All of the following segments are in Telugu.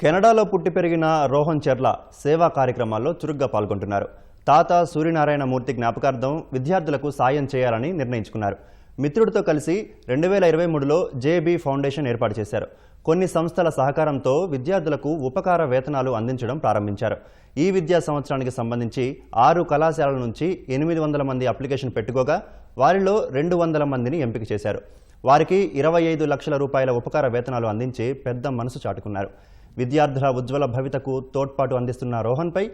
కెనడాలో పుట్టి పెరిగిన రోహన్ చెర్ల సేవా కార్యక్రమాల్లో చురుగ్గా పాల్గొంటున్నారు. తాత సూర్యనారాయణ మూర్తి జ్ఞాపకార్థం విద్యార్థులకు సాయం చేయాలని నిర్ణయించుకున్నారు. మిత్రుడితో కలిసి రెండు వేల ఇరవై మూడులో జేబీ ఫౌండేషన్ ఏర్పాటు చేశారు. కొన్ని సంస్థల సహకారంతో విద్యార్థులకు ఉపకార వేతనాలు అందించడం ప్రారంభించారు. ఈ విద్యా సంవత్సరానికి సంబంధించి ఆరు కళాశాలల నుంచి ఎనిమిది వందల మంది అప్లికేషన్ పెట్టుకోగా వారిలో రెండు వందల మందిని ఎంపిక చేశారు. వారికి ఇరవై ఐదు లక్షల రూపాయల ఉపకార వేతనాలు అందించి పెద్ద మనసు చాటుకున్నారు. విద్యార్థుల ఉజ్వల భవితకు తోడ్పాటు అందిస్తున్న రోహన్పై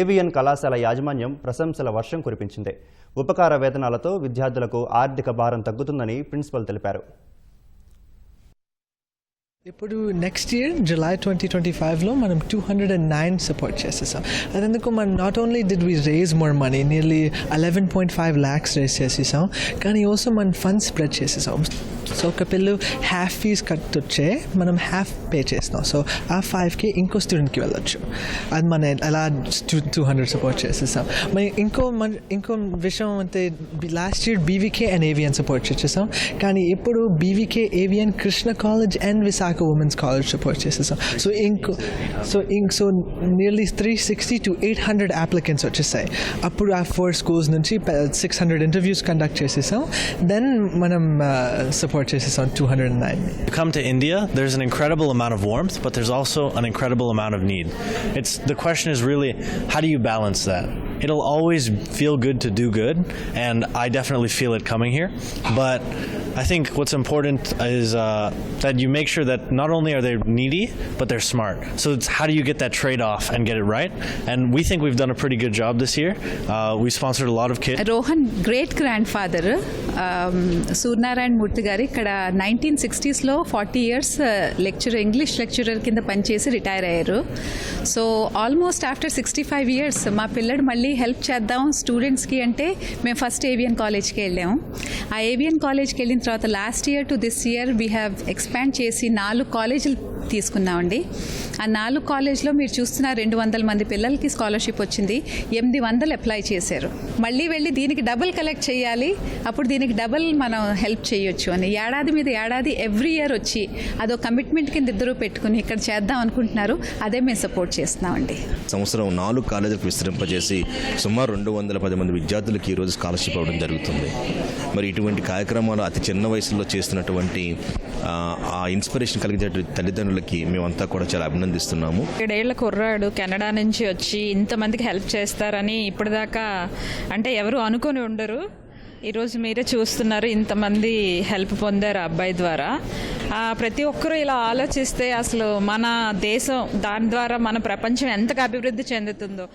ఏవిఎన్ కళాశాల యాజమాన్యం ప్రశంసల వర్షం కురిపించింది. ఉపకార వేతనాలతో విద్యార్థులకు ఆర్థిక భారం తగ్గుతుందని ప్రిన్సిపల్ తెలిపారు. ఇప్పుడు next year July twenty twenty ఫైవ్లో మనం two hundred and nine support చేసేసాం. అదెందుకు మనం not only did we raise more money nearly eleven point five lakhs raise చేసేసాం కానీ ఆల్సో మనం ఫండ్స్ స్ప్రెడ్ చేసేసాం. సో ఒక పిల్లలు హ్యాఫ్ ఫీజ్ కట్టొచ్చే మనం హ్యాఫ్ పే చేస్తాం సో ఆ ఫైవ్కి ఇంకో స్టూడెంట్కి వెళ్ళొచ్చు. అది మన అలా టూ హండ్రెడ్ సపోర్ట్ చేసేసాం. మరి ఇంకో మన ఇంకో విషయం అంటే last year BVK and AVN support చేసేసాం. కానీ ఇప్పుడు BVK AVN Krishna college and Visakha women's college support చేసేసాం. సో ఇంకో సో ఇంక్ so nearly three sixty two eight hundred applicants వచ్చేసాయి. అప్పుడు ఆ ఫోర్ స్కూల్స్ నుంచి సిక్స్ హండ్రెడ్ ఇంటర్వ్యూస్ కండక్ట్ చేసేసాం. దెన్ మనం uh, support purchases on 209. You come to India, there's an incredible amount of warmth, but there's also an incredible amount of need. It's the question is really how do you balance that? It'll always feel good to do good, and I definitely feel it coming here. But I think what's important is uh, that you make sure that not only are they needy, but they're smart. So it's how do you get that trade off and get it right? And we think we've done a pretty good job this year. Uh, we sponsored a lot of kids. Rohan great grand father Suryanarayana Murthy గారు ఇక్కడ nineteen సిక్స్టీస్లో forty years lecturer English lecturer కింద పనిచేసి రిటైర్ అయ్యారు so almost after sixty five years మా పిల్లడు మళ్ళీ help చేద్దాం స్టూడెంట్స్కి అంటే మేము ఫస్ట్ ఏవియన్ కాలేజ్కి వెళ్ళాము ఆ ఏవియన్ కాలేజ్కి వెళ్ళిన తర్వాత last year to this year we have expand చేసి నాలుగు కాలేజీలు తీసుకున్నామండి. ఆ నాలుగు కాలేజ్లో మీరు చూస్తున్న రెండు వందల మంది పిల్లలకి స్కాలర్షిప్ వచ్చింది. ఎనిమిది వందలు అప్లై చేశారు. మళ్ళీ వెళ్ళి దీనికి డబుల్ కలెక్ట్ చేయాలి. అప్పుడు దీనికి డబుల్ మనం హెల్ప్ చేయొచ్చు అని. ఏడాది మీద ఏడాది ఎవ్రీ ఇయర్ వచ్చి అదో కమిట్మెంట్ కింద ఇద్దరు పెట్టుకుని ఇక్కడ చేద్దాం అనుకుంటున్నారు. అదే మేము సపోర్ట్ చేస్తున్నామండి. సంవత్సరం నాలుగు కాలేజీలకు విస్తరింపజేసి సుమారు రెండు వందల పది మంది విద్యార్థులకు ఈరోజు స్కాలర్షిప్ అవ్వడం జరుగుతుంది. మరి ఇటువంటి కార్యక్రమాలు అతి చిన్న వయసులో చేస్తున్నటువంటి ఆ, ఇన్స్పిరేషన్ ఇన్స్పిరేషన్ తల్లిదండ్రులు తల్లిదండ్రులకి మేమంతా కూడా చాలా అభినందిస్తున్నాము. ఏడేళ్ళ కుర్రాడు కెనడా నుంచి వచ్చి ఇంతమందికి హెల్ప్ చేస్తారని ఇప్పటిదాకా అంటే ఎవరు అనుకొని ఉండరు. ఈరోజు మీరే చూస్తున్నారు ఇంతమంది హెల్ప్ పొందారు ఆ అబ్బాయి ద్వారా. ప్రతి ఒక్కరూ ఇలా ఆలోచిస్తే అసలు మన దేశం దాని ద్వారా మన ప్రపంచం ఎంతగా అభివృద్ధి చెందుతుందో.